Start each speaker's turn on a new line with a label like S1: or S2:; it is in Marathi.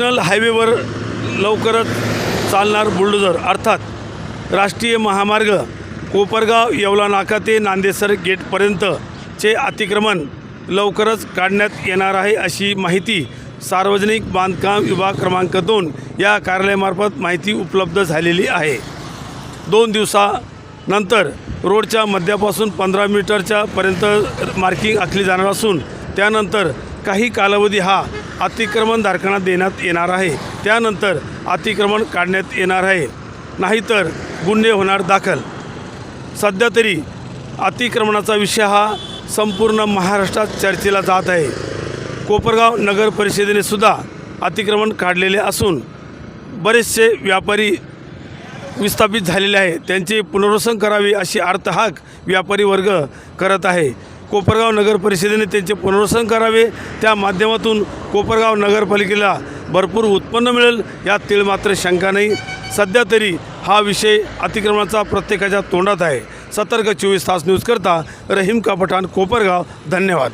S1: नॅशनल हायवेवर लवकरच चालणार बुलडोझर अर्थात राष्ट्रीय महामार्ग कोपरगाव येवला नाका ते नांदेसर गेटपर्यंतचे अतिक्रमण लवकरच काढण्यात येणार आहे अशी माहिती सार्वजनिक बांधकाम विभाग क्रमांक दोन या कार्यालयामार्फत माहिती उपलब्ध झालेली आहे. दोन दिवसानंतर रोडच्या मध्यापासून पंधरा मीटरच्या पर्यंत मार्किंग आखली जाणार असून त्यानंतर काही कालावधी हा अतिक्रमणधारकांना देण्यात येणार आहे. त्यानंतर अतिक्रमण काढण्यात येणार आहे. नाहीतर गुन्हे होणार दाखल. सध्या तरी अतिक्रमणाचा विषय हा संपूर्ण महाराष्ट्रात चर्चेला जात आहे. कोपरगाव नगर परिषदेने सुद्धा अतिक्रमण काढलेले असून बरेचसे व्यापारी विस्थापित झालेले आहे. त्यांचे पुनर्वसन करावे अशी अर्थहाक व्यापारी वर्ग करत आहे. कोपरगाव नगर परिषदेने त्यांचे पुनर्वसन करावे. त्या माध्यमातून कोपरगाव नगरपालिकेला भरपूर उत्पन्न मिळेल यात तीळ मात्र शंका नाही. सध्या तरी हा विषय अतिक्रमणाचा प्रत्येकाच्या तोंडात आहे. सतर्क चोवीस तास न्यूज करता रहीम का पठाण कोपरगाव. धन्यवाद.